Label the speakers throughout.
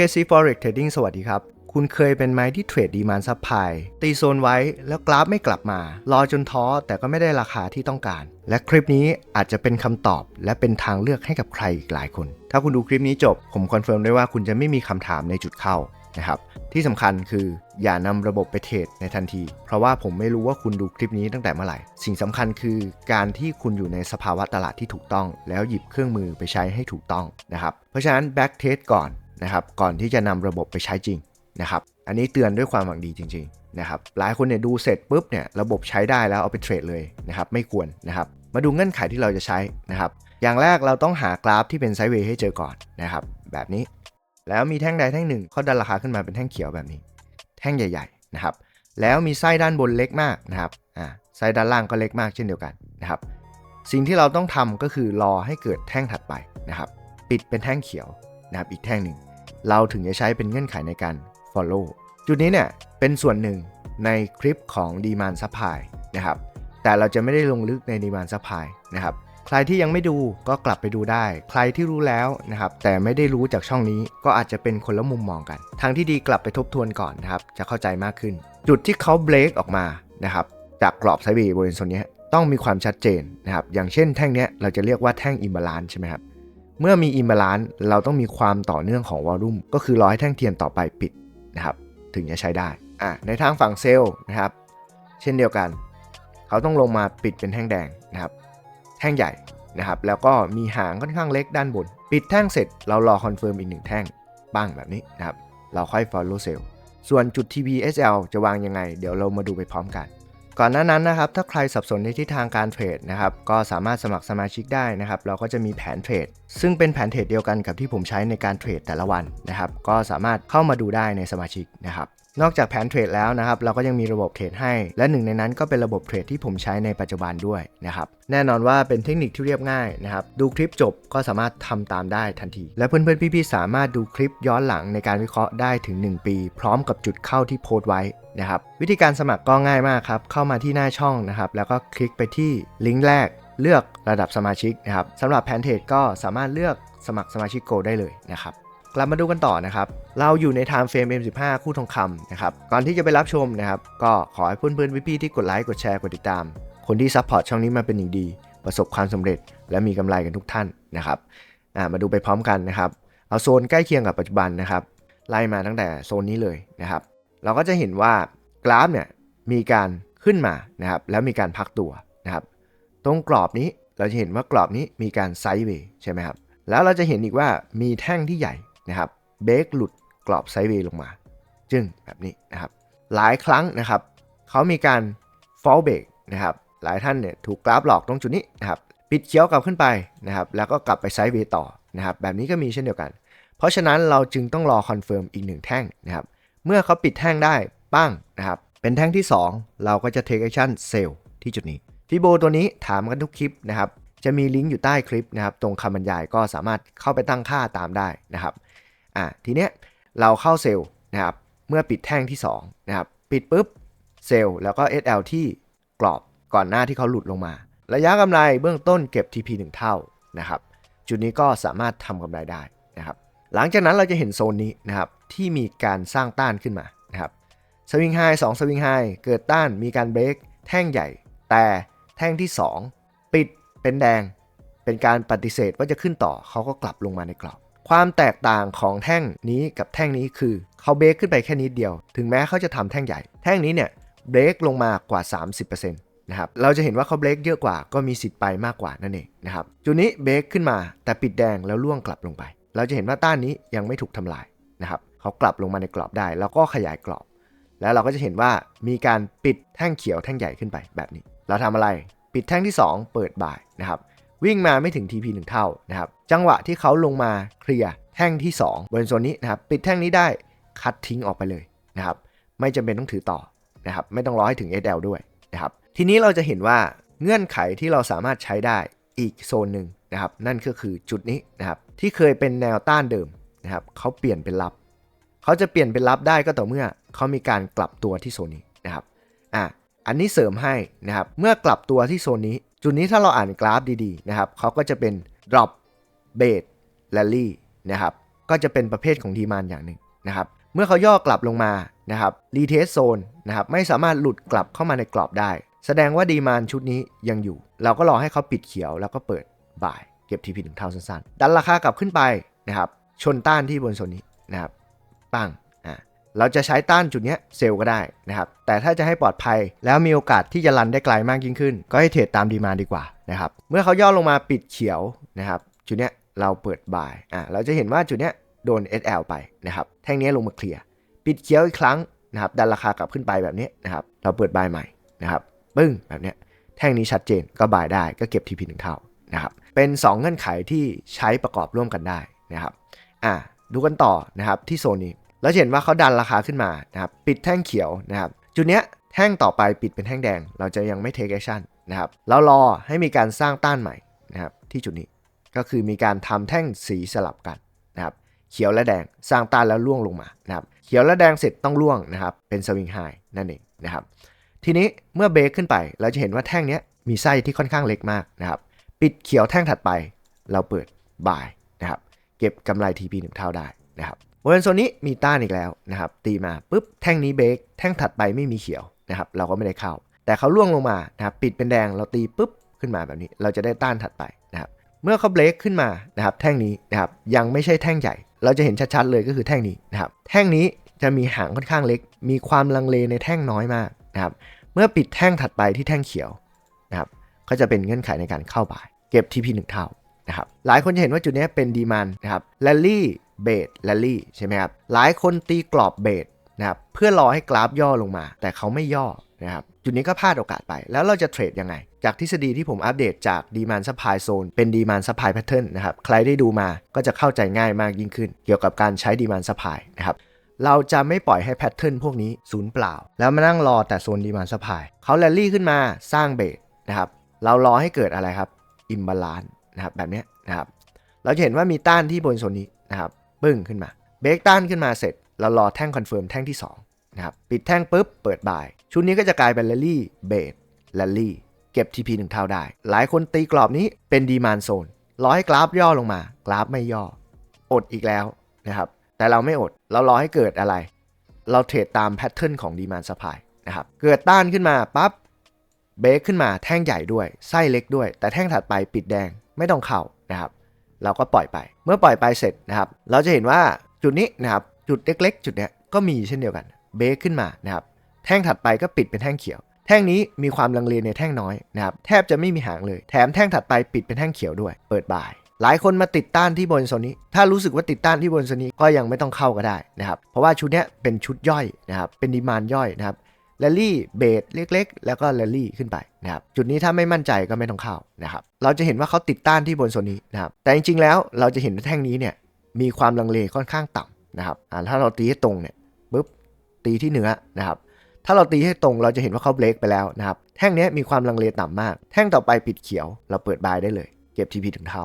Speaker 1: KC Forex Trading สวัสดีครับ คุณเคยเป็นไหมที่เทรดดีมานซับพายตีโซนไว้แล้วกราฟไม่กลับมา รอจนท้อแต่ก็ไม่ได้ราคาที่ต้องการ และคลิปนี้อาจจะเป็นคำตอบ และเป็นทางเลือกให้กับใครอีกหลายคน ถ้าคุณดูคลิปนี้จบ ผมคอนเฟิร์มได้ว่าคุณจะไม่มีคำถามในจุดเข้านะครับที่สำคัญคืออย่านำระบบไปเทรดในทันที เพราะว่าผมไม่รู้ว่าคุณดูคลิปนี้ตั้งแต่เมื่อไหร่ สิ่งสำคัญคือการที่คุณอยู่ในสภาวะตลาดที่ถูกต้อง แล้วหยิบเครื่องมือไปใช้ให้ถูกต้องนะครับเพราะฉะนั้นแบ็กเทสก่อน นะครับก่อนที่จะนำระบบไปใช้จริงนะครับอันนี้เตือนด้วยความหวังดีจริงๆนะครับหลายคนเนี่ยดูเสร็จปุ๊บเนี่ยระบบใช้ได้แล้วเอาไปเทรดเลยนะครับไม่ควรนะครับมาดูเงื่อนไขที่เราจะใช้นะครับอย่างแรกเราต้องหากราฟที่เป็นไซด์เวย์ให้เจอก่อนนะครับแบบนี้ แล้วมีแท่งใดแท่งหนึ่งเขาดันราคาขึ้นมาเป็นแท่งเขียวแบบนี้ แท่งใหญ่ๆนะครับแล้วมีไส้ด้านบนเล็กมากนะครับอ่าไส้ด้านล่างก็เล็กมากเช่นเดียวกันนะครับสิ่งที่เราต้องทำก็คือรอให้เกิดแท่งถัดไปนะครับปิดเป็นแท่งเขียวนะครับอีกแท่งหนึ่ง เราถึงจะใช้เป็นเงื่อนไขในการ follow จุดนี้เนี่ยเป็นส่วนหนึ่งในคลิปของ demand supply นะครับ แต่เราจะไม่ได้ลงลึกใน demand supply นะครับ ใครที่ยังไม่ดูก็กลับไปดูได้ ใครที่รู้แล้วนะครับ แต่ไม่ได้รู้จากช่องนี้ก็อาจจะเป็นคนละมุมมองกัน ทางที่ดีกลับไปทบทวนก่อนนะครับ จะเข้าใจมากขึ้น จุดที่เขาเบรกออกมานะครับ จากกรอบไซด์เวย์บริเวณโซนนี้ต้องมีความชัดเจนนะครับ อย่างเช่นแท่งนี้เราจะเรียกว่าแท่งอิมบาลานใช่ไหมครับ เมื่อมีอิมบาลานเราต้องมีความต่อเนื่องของวอลลุ่มก็คือรอให้แท่งเทียนต่อไปปิดนะครับ ถึงจะใช้ได้อะในทางฝั่งเซลล์นะครับ เช่นเดียวกัน เขาต้องลงมาปิดเป็นแท่งแดงนะครับ แท่งใหญ่นะครับ แล้วก็มีหางค่อนข้างเล็กด้านบน ปิดแท่งเสร็จเรารอคอนเฟิร์มอีกหนึ่งแท่งบ้างแบบนี้นะครับ เราค่อย follow sell ส่วนจุด TPSL จะวางยังไง เดี๋ยวเรามาดูไปพร้อมกัน ก่อนหน้านั้นนะครับถ้าใครสับสนในทิศทางการเทรดนะครับก็สามารถสมัครสมาชิกได้นะครับเราก็จะมีแผนเทรด ซึ่งเป็นแผนเทรดเดียวกันกับที่ผมใช้ในการเทรดแต่ละวันนะครับก็สามารถเข้ามาดูได้ในสมาชิกนะครับ นอกจากแผนเทรดแล้วนะครับเราก็ยังมีระบบเทรดให้ และหนึ่งในนั้นก็เป็นระบบเทรดที่ผมใช้ในปัจจุบันด้วยนะครับแน่นอนว่าเป็นเทคนิคที่เรียบง่ายนะครับดูคลิปจบก็สามารถทำตามได้ทันที และเพื่อนๆพี่ๆสามารถดูคลิปย้อนหลังในการวิเคราะห์ได้ถึง 1 ปี พร้อมกับจุดเข้าที่โพสต์ไว้นะครับวิธีการสมัครก็ง่ายมากครับเข้ามาที่หน้าช่องนะครับแล้วก็คลิกไปที่ลิงก์แรกเลือกระดับสมาชิกนะครับสำหรับแผนเทรดก็สามารถเลือกสมัครสมาชิกโกได้เลยนะครับ กลับมาดูกันต่อนะครับ เราอยู่ใน Time Frame M15 คู่ทองคำนะครับ ก่อนที่จะไปรับชมนะครับ ก็ขอให้เพื่อนๆพี่ๆที่กดไลค์ กดแชร์ กดติดตาม คนที่ซัพพอร์ตช่องนี้มาเป็นอย่างดี ประสบความสำเร็จ และมีกำไรกันทุกท่านนะครับมาดูไปพร้อมกันนะครับ เอาโซนใกล้เคียงกับปัจจุบันนะครับ ไล่มาตั้งแต่โซนนี้เลยนะครับ เราก็จะเห็นว่ากราฟเนี่ยมีการขึ้นมานะครับ แล้วมีการพักตัวนะครับ ตรงกรอบนี้เราจะเห็นว่ากรอบนี้มีการไซด์เวย์ใช่ไหมครับ แล้วเราจะเห็นอีกว่ามีแท่งที่ใหญ่ นะครับเบรกหลุดกรอบไซด์เวย์ลงมา จึงแบบนี้นะครับหลายครั้งนะครับเขามีการ fall break นะครับหลายท่านเนี่ยถูกกราฟหลอกตรงจุดนี้นะครับปิดเขี้ยวกลับขึ้นไปนะครับแล้วก็กลับไปไซด์เวย์ต่อนะครับแบบนี้ก็มีเช่นเดียวกัน เพราะฉะนั้นเราจึงต้องรอคอนเฟิร์มอีกหนึ่งแท่งนะครับเมื่อเขาปิดแท่งได้ปั้งนะครับเป็นแท่งที่ 2 เราก็จะ take action sell ที่จุดนี้ฟิโบตัวนี้ถามกันทุกคลิปนะครับจะมีลิงก์อยู่ใต้คลิปนะครับตรงคำบรรยายก็สามารถเข้าไปตั้งค่าตามได้นะครับ อะทีเนี้ยเราเข้าเซลล์นะครับเมื่อปิดแท่งที่2นะครับปิดปุ๊บเซลล์แล้วก็ SL ที่กรอบก่อนหน้าที่เขาหลุดลงมา ระยะกำไรเบื้องต้นเก็บ TP 1 เท่านะครับจุดนี้ก็สามารถทำกำไรได้นะครับหลังจากนั้นเราจะเห็นโซนนี้นะครับที่มีการสร้างต้านขึ้นมานะครับสวิงไฮสองสวิงไฮเกิดต้านมีการเบรกแท่งใหญ่ แต่แท่งที่ 2 ปิดเป็นแดง เป็นการปฏิเสธว่าจะขึ้นต่อเขาก็กลับลงมาในกรอบ ความแตกต่างของแท่งนี้กับแท่งนี้คือเขาเบรกขึ้นไปแค่นิดเดียว ถึงแม้เขาจะทำแท่งใหญ่ แท่งนี้เนี่ยเบรกลงมากว่า 30%นะครับเราจะเห็นว่าเขาเบรกเยอะกว่าก็มีสิทธิ์ไปมากกว่านั่นเองนะครับจุดนี้เบรกขึ้นมาแต่ปิดแดงแล้วล่วงกลับลงไป เราจะเห็นว่าต้านนี้ยังไม่ถูกทำลายนะครับเขากลับลงมาในกรอบได้ แล้วก็ขยายกรอบ แล้วเราก็จะเห็นว่ามีการปิดแท่งเขียวแท่งใหญ่ขึ้นไปแบบนี้ เราทำอะไรปิดแท่งที่ 2 เปิดบ่ายนะครับ วิ่งมาไม่ถึง TP 1 เท่านะครับจังหวะที่เขาลงมาเคลียร์แท่งที่ 2 บนโซนนี้นะครับปิดแท่งนี้ได้คัดทิ้งออกไปเลยนะครับไม่จำเป็นต้องถือต่อนะครับไม่ต้องรอให้ถึง SL ด้วยนะครับทีนี้เราจะเห็นว่าเงื่อนไขที่เราสามารถใช้ได้อีกโซนหนึ่งนะครับนั่นก็คือจุดนี้นะครับที่เคยเป็นแนวต้านเดิมนะครับเขาเปลี่ยนเป็นรับเขาจะเปลี่ยนเป็นรับได้ก็ต่อเมื่อเขามีการกลับตัวที่โซนนี้นะครับอะอันนี้เสริมให้นะครับเมื่อกลับตัวที่โซนนี้ จุดนี้ถ้าเราอ่านกราฟดีๆนะครับเขาก็จะเป็น drop bait rally นะครับก็จะเป็นประเภทของดีมานอย่างหนึ่งนะครับเมื่อเขาย่อกลับลงมานะครับรีเทสโซนนะครับไม่สามารถหลุดกลับเข้ามาในกรอบได้ แสดงว่าดีมานชุดนี้ยังอยู่ เราก็รอให้เขาปิดเขียวแล้วก็เปิดบ่ายเก็บทีพีหนึ่งเท่าสั้นๆ ดันราคากลับขึ้นไปนะครับชนต้านที่บนโซนนี้นะครับปัง เราจะใช้ต้านจุดนี้เซลล์ก็ได้นะครับ แต่ถ้าจะให้ปลอดภัยแล้วมีโอกาสที่จะรันได้ไกลมากยิ่งขึ้น ก็ให้เทรดตามดีมาดีกว่านะครับ เมื่อเขาย่อลงมาปิดเขียวนะครับ จุดนี้เราเปิดบ่ายอ่าเราจะเห็นว่าจุดนี้โดน SL ไปนะครับ แท่งนี้ลงมาเคลียร์ ปิดเขียวอีกครั้งนะครับ ดันราคากลับขึ้นไปแบบนี้นะครับ เราเปิดบ่ายใหม่นะครับ ปึ้งแบบนี้ แท่งนี้ชัดเจนก็บ่ายได้ก็เก็บ TP หนึ่งเท่านะครับ เป็น 2 เงื่อนไขที่ใช้ประกอบร่วมกันได้นะครับ อะดูกันต่อนะครับที่โซนนี้ แล้วเห็นว่าเขาดันราคาขึ้นมานะครับปิดแท่งเขียวนะครับจุดเนี้ยแท่งต่อไปปิดเป็นแท่งแดง เราจะยังไม่ take action นะครับเรารอให้มีการสร้างต้านใหม่นะครับที่จุดนี้ก็คือมีการทำแท่งสีสลับกันนะครับเขียวและแดงสร้างต้านแล้วล่วงลงมานะครับเขียวและแดงเสร็จต้องล่วงนะครับเป็นสวิงไฮนั่นเองนะครับทีนี้เมื่อเบรกขึ้นไปเราจะเห็นว่าแท่งเนี้ยมีไส้ที่ค่อนข้างเล็กมากนะครับปิดเขียวแท่งถัดไป เราเปิดบายนะครับเก็บกำไร TP 1เท่าได้นะครับ บริเวณโซนนี้มีต้านอีกแล้วนะครับ ตีมาปุ๊บแท่งนี้เบรกแท่งถัดไปไม่มีเขียวนะครับเราก็ไม่ได้เข้า แต่เขาล่วงลงมานะครับปิดเป็นแดงเราตีปุ๊บขึ้นมาแบบนี้ เราจะได้ต้านถัดไปนะครับเมื่อเขาเบรกขึ้นมานะครับแท่งนี้นะครับยังไม่ใช่แท่งใหญ่ เราจะเห็นชัดๆเลยก็คือแท่งนี้นะครับแท่งนี้จะมีหางค่อนข้างเล็ก มีความลังเลในแท่งน้อยมากนะครับเมื่อปิดแท่งถัดไปที่แท่งเขียวนะครับก็จะเป็นเงื่อนไขในการเข้าบ่าย เก็บ TP 1เท่านะครับหลายคนจะเห็นว่าจุดนี้เป็นดีมันนะครับแลลี่ เบสแลลี่ใช่ไหมครับหลายคนตีกรอบเบสนะครับเพื่อรอให้กราฟย่อลงมา แต่เขาไม่ย่อนะครับจุดนี้ก็พลาดโอกาสไปแล้วเราจะเทรดยังไง จากทฤษฎีที่ผมอัปเดตจากดีมานซัพพลายโซนเป็นดีมานซัพพลายแพทเทิร์นนะครับใครได้ดูมาก็จะเข้าใจง่ายมากยิ่งขึ้น เกี่ยวกับการใช้ดีมานซัพพลายนะครับเราจะไม่ปล่อยให้แพทเทิร์นพวกนี้สูญเปล่า แล้วมานั่งรอแต่โซนดีมานซัพพลายเขาแรลลี่ขึ้นมาสร้างเบสนะครับเรารอให้เกิดอะไรครับอิมบาลานนะครับแบบนี้นะครับเราจะเห็นว่ามีต้านที่บนโซนนี้นะครับ ปึ้งขึ้นมาเบรกต้านขึ้นมาเสร็จเรารอแท่งคอนเฟิร์มแท่งที่2นะครับปิดแท่งปุ๊บเปิดบ่าย ชุดนี้ก็จะกลายเป็นแรลลี่เบสแรลลี่เก็บ TP 1เท่าได้ หลายคนตีกรอบนี้เป็นดีมานโซนรอให้กราฟย่อลงมา กราฟไม่ย่อ อดอีกแล้วนะครับแต่เราไม่อดเรารอให้เกิดอะไร เราเทรดตามแพทเทิร์นของดีมานสปายนะครับเกิดต้านขึ้นมาปั๊บเบรกขึ้นมาแท่งใหญ่ด้วยไส้เล็กด้วย แต่แท่งถัดไปปิดแดงไม่ต้องเข้านะครับ เราก็ปล่อยไป เมื่อปล่อยไปเสร็จนะครับ เราจะเห็นว่าจุดนี้นะครับ จุดเล็กๆ จุดเนี้ยก็มีเช่นเดียวกัน เบรกขึ้นมานะครับ แท่งถัดไปก็ปิดเป็นแท่งเขียว แท่งนี้มีความลังเลในแท่งน้อยนะครับ แทบจะไม่มีหางเลย แถมแท่งถัดไปปิดเป็นแท่งเขียวด้วย เปิดบ่าย หลายคนมาติดต้านที่บนโซนนี้ ถ้ารู้สึกว่าติดต้านที่บนโซนนี้ก็ยังไม่ต้องเข้าก็ได้นะครับ เพราะว่าชุดเนี้ยเป็นชุดย่อยนะครับ เป็นดีมานย่อยนะครับ แรลลี่เบสเล็กๆ แล้วก็แรลลี่ขึ้นไปนะครับจุดนี้ถ้าไม่มั่นใจก็ไม่ต้องเข้านะครับเราจะเห็นว่าเขาติดต้านที่บนโซนนี้นะครับแต่จริงๆแล้วเราจะเห็นแท่งนี้เนี่ยมีความลังเลค่อนข้างต่ำนะครับอ่าถ้าเราตีให้ตรงเนี่ยปุ๊บตีที่เหนือนะครับถ้าเราตีให้ตรงเราจะเห็นว่าเขาเบรกไปแล้วนะครับแท่งนี้มีความลังเลต่ำมาก แท่งต่อไปปิดเขียว เราเปิดบายได้เลย เก็บ TP ถึงเท่า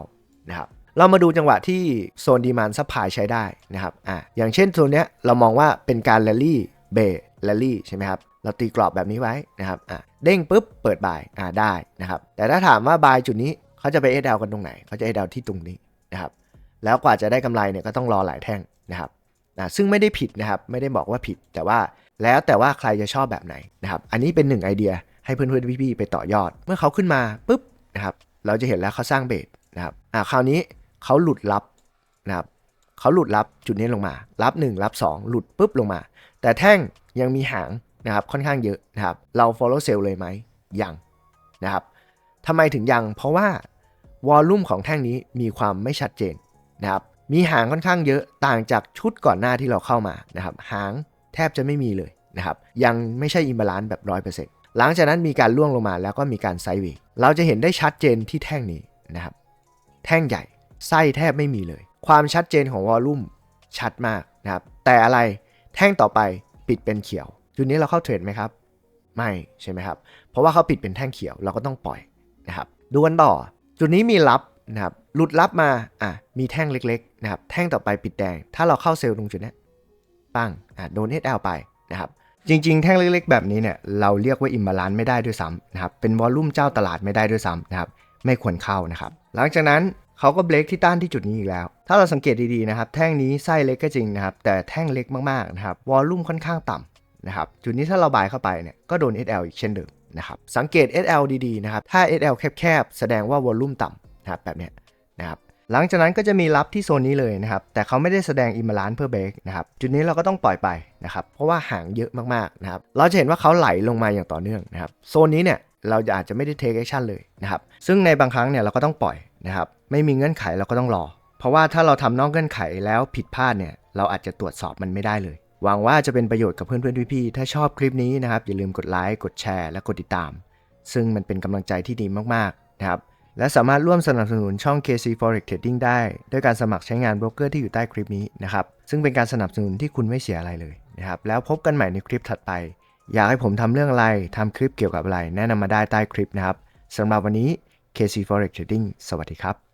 Speaker 1: นะครับเรามาดูจังหวะที่โซนดีมานซัพพลายใช้ได้นะครับอ่าอย่างเช่นโซนเนี้ยเรามองว่าเป็นการแรลลี่เบสแรลลี่ใช่ไหมครับ เราตีกรอบแบบนี้ไว้นะครับอะเด้งปุ๊บเปิดบายอ่าได้นะครับ แต่ถ้าถามว่าบายจุดนี้เขาจะไปเอดากันตรงไหนเขาจะเอดาที่ตรงนี้นะครับ แล้วกว่าจะได้กำไรเนี่ยก็ต้องรอหลายแท่งนะครับนะซึ่งไม่ได้ผิดนะครับ ไม่ได้บอกว่าผิด แต่ว่าแล้วแต่ว่าใครจะชอบแบบไหนนะครับ อันนี้เป็นหนึ่งไอเดียให้เพื่อนๆพี่ๆไปต่อยอด เมื่อเขาขึ้นมาปุ๊บนะครับเราจะเห็นแล้วเขาสร้างเบสนะครับอ่าคราวนี้เขาหลุดรับนะครับเขาหลุดรับจุดนี้ลงมา รับ 1 รับ 2 หลุดปุ๊บลงมา แต่แท่งยังมีหาง นะครับค่อนข้างเยอะนะครับเรา follow sell เลยไหมยังนะครับทำไมถึงยัง เพราะว่าวอลลุ่มของแท่งนี้มีความไม่ชัดเจนนะครับมีหางค่อนข้างเยอะต่างจากชุดก่อนหน้าที่เราเข้ามานะครับหางแทบจะไม่มีเลยนะครับยังไม่ใช่อิมบาลานซ์แบบ 100%หลังจากนั้นมีการล่วงลงมาแล้วก็มีการไซด์เวย์เราจะเห็นได้ชัดเจนที่แท่งนี้นะครับแท่งใหญ่ไส้แทบไม่มีเลย ความชัดเจนของวอลลุ่มชัดมากนะครับแต่อะไรแท่งต่อไปปิดเป็นเขียว จุดนี้เราเข้าเทรดไหมครับ ไม่ใช่ไหมครับ เพราะว่าเขาปิดเป็นแท่งเขียวเราก็ต้องปล่อยนะครับ ดูกันต่อ จุดนี้มีรับนะครับหลุดรับมาอะมีแท่งเล็กๆนะครับแท่งต่อไปปิดแดง ถ้าเราเข้าเซลล์ตรงจุดนี้ปังอะโดน SL ไปนะครับจริงๆ แท่งเล็กๆ แบบนี้เนี่ยเราเรียกว่าอิมบาลานซ์ไม่ได้ด้วยซ้ำนะครับเป็นวอลลุ่มเจ้าตลาดไม่ได้ด้วยซ้ำนะครับไม่ควรเข้านะครับ หลังจากนั้นเขาก็เบรกที่ต้านที่จุดนี้อีกแล้ว ถ้าเราสังเกตดีๆนะครับ แท่งนี้ไส้เล็กก็จริงนะครับ แต่แท่งเล็กมากๆนะครับวอลลุ่มค่อนข้างต่ำ นะครับจุดนี้ถ้าเราบายเข้าไปเนี่ยก็โดน SL อีกเช่นเดิมนะครับสังเกต SL ดีๆนะครับถ้า SL แคบๆ แสดงว่าวอลลุ่มต่ำนะครับแบบนี้นะครับหลังจากนั้นก็จะมีรับที่โซนนี้เลยนะครับแต่เขาไม่ได้แสดงอิมบาลานซ์เพื่อเบรกนะครับจุดนี้เราก็ต้องปล่อยไปนะครับเพราะว่าห่างเยอะมากๆนะครับเราจะเห็นว่าเขาไหลลงมาอย่างต่อเนื่องนะครับโซนนี้เนี่ยเราจะอาจจะไม่ได้ take action เลยนะครับซึ่งในบางครั้งเนี่ยเราก็ต้องปล่อยนะครับไม่มีเงื่อนไขเราก็ต้องรอ เพราะว่าถ้าเราทำนอกเงื่อนไขแล้วผิดพลาดเนี่ยเราอาจจะตรวจสอบมันไม่ได้เลย หวังว่าจะเป็นประโยชน์กับเพื่อนๆพี่ๆถ้าชอบคลิปนี้นะครับ อย่าลืมกดไลค์กดแชร์และกดติดตาม ซึ่งมันเป็นกำลังใจที่ดีมากๆนะครับและสามารถร่วมสนับสนุนช่อง KC Forex Trading ได้ ด้วยการสมัครใช้งานโบรกเกอร์ที่อยู่ใต้คลิปนี้นะครับ ซึ่งเป็นการสนับสนุนที่คุณไม่เสียอะไรเลยนะครับ แล้วพบกันใหม่ในคลิปถัดไป อยากให้ผมทำเรื่องอะไร ทำคลิปเกี่ยวกับอะไร แนะนำมาได้ใต้คลิปนะครับ สำหรับวันนี้ KC Forex Trading สวัสดีครับ